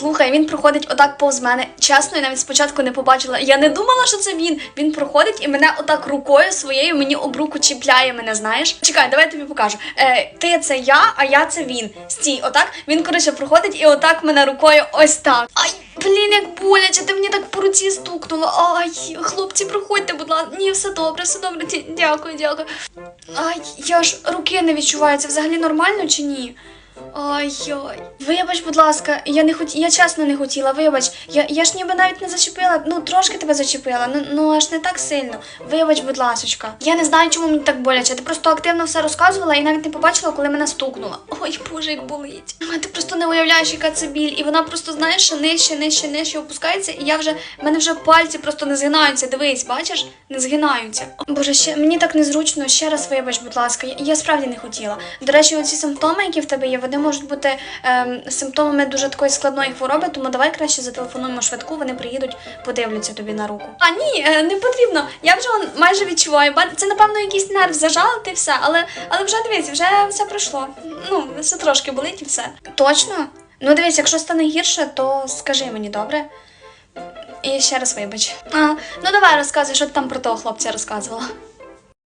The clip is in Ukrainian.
Слухай, він проходить отак повз мене. Чесно, я навіть спочатку не побачила. Я не думала, що це він. Він проходить і мене отак рукою своєю мені об руку чіпляє мене, знаєш? Чекай, давай я тобі покажу. Е, ти це я, а я це він. Стій, отак. Він, коротше, проходить і отак мене рукою ось так. Ай, блін, як боляче, ти мені так по руці стукнула. Ай, хлопці, проходьте, будь ласка. Ні, все добре, все добре. Дякую, дякую. Ай, я ж руки не відчуваю. Це взагалі нормально чи ні? Ай-ой. Вибач, будь ласка, я не хот... я чесно не хотіла, вибач. Я, я ж ніби навіть не зачепила, ну трошки тебе зачепила, ну, ну аж не так сильно. Вибач, будь ласочка. Я не знаю, чому мені так боляче. Ти просто активно все розказувала і навіть не побачила, коли мене стукнула. Ой, боже, як болить. Ти просто не уявляєш, яка це біль. І вона просто, знаєш, що нижче, нижче, нижче опускається, і я вже в мене вже пальці просто не згинаються. Дивись, бачиш? Не згинаються. Боже, ще мені так незручно. Ще раз вибач, будь ласка. Я, я справді не хотіла. До речі, оці симптоми, які в тебе є, вони можуть бути ем, симптомами дуже такої складної хвороби, тому давай краще зателефонуємо швидку, вони приїдуть, подивляться тобі на руку. А ні, е, не потрібно. Я вже майже відчуваю. Це напевно якийсь нерв зажав, ти все, але, але вже дивись, вже все пройшло. Ну, все трошки болить і все. Точно? Ну дивись, якщо стане гірше, то скажи мені, добре? І ще раз вибач. А, ну давай розказуй, що ти там про того хлопця розказувала.